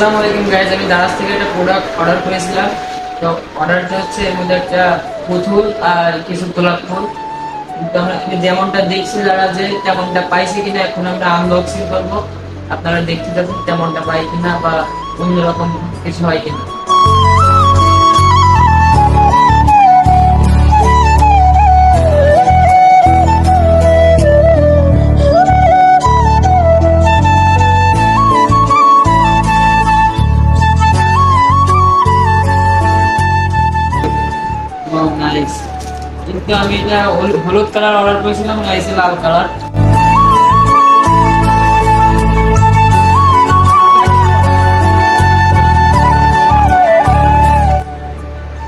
আসসালামু আলাইকুম গাইজ আমি দারাজ থেকে একটা প্রোডাক্ট অর্ডার করেছিলাম। তো অর্ডারটা হচ্ছে এর মধ্যে একটা পুতুল আর কিছু গোলাপ ফুল। যেমনটা দেখছি যারা যে তেমনটা পাইছে কিনা, এখন আমরা আনবক্সিং করব। আপনারা দেখতে থাকুন তেমনটা পাই কিনা বা অন্যরকম কিছু হয় কিনা। কিন্তু আমি এটা হলুদ কালার অর্ডার করেছিলাম আইসে লাল কালার।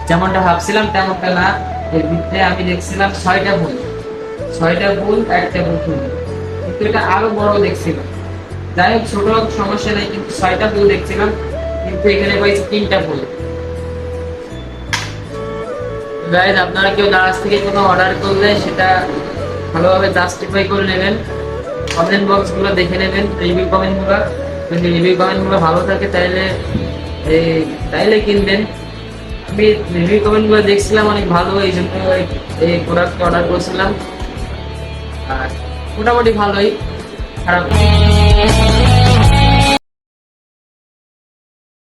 যেমনটা ভাবছিলাম, তেমনটা না। এর ভিতরে আমি দেখছিলাম ছয়টা ভুল ছয়টা ভুল একটা ভুল কিন্তু এটা আরও বড় দেখছিলাম। যাই হোক, ছোট সমস্যা নেই, কিন্তু ছয়টা ভুল দেখছিলাম। কিন্তু এখানে পাইছি তিনটা ফুল। গাইজ আপনারা কেউ দারাজ থেকে কোনো অর্ডার করলে সেটা ভালোভাবে জাস্টিফাই করে নেবেন। কমেন্ট বক্সগুলো দেখে নেবেন রিভিউ কমেন্টগুলো যদি রিভিউ কমেন্টগুলো ভালো থাকে, তাহলে এই তাইলে কিনবেন। আমি রিভিউ কমেন্টগুলো দেখছিলাম, অনেক ভালো, এই জন্য এই- প্রোডাক্ট অর্ডার করেছিলাম। আর মোটামুটি ভালোই, খারাপ।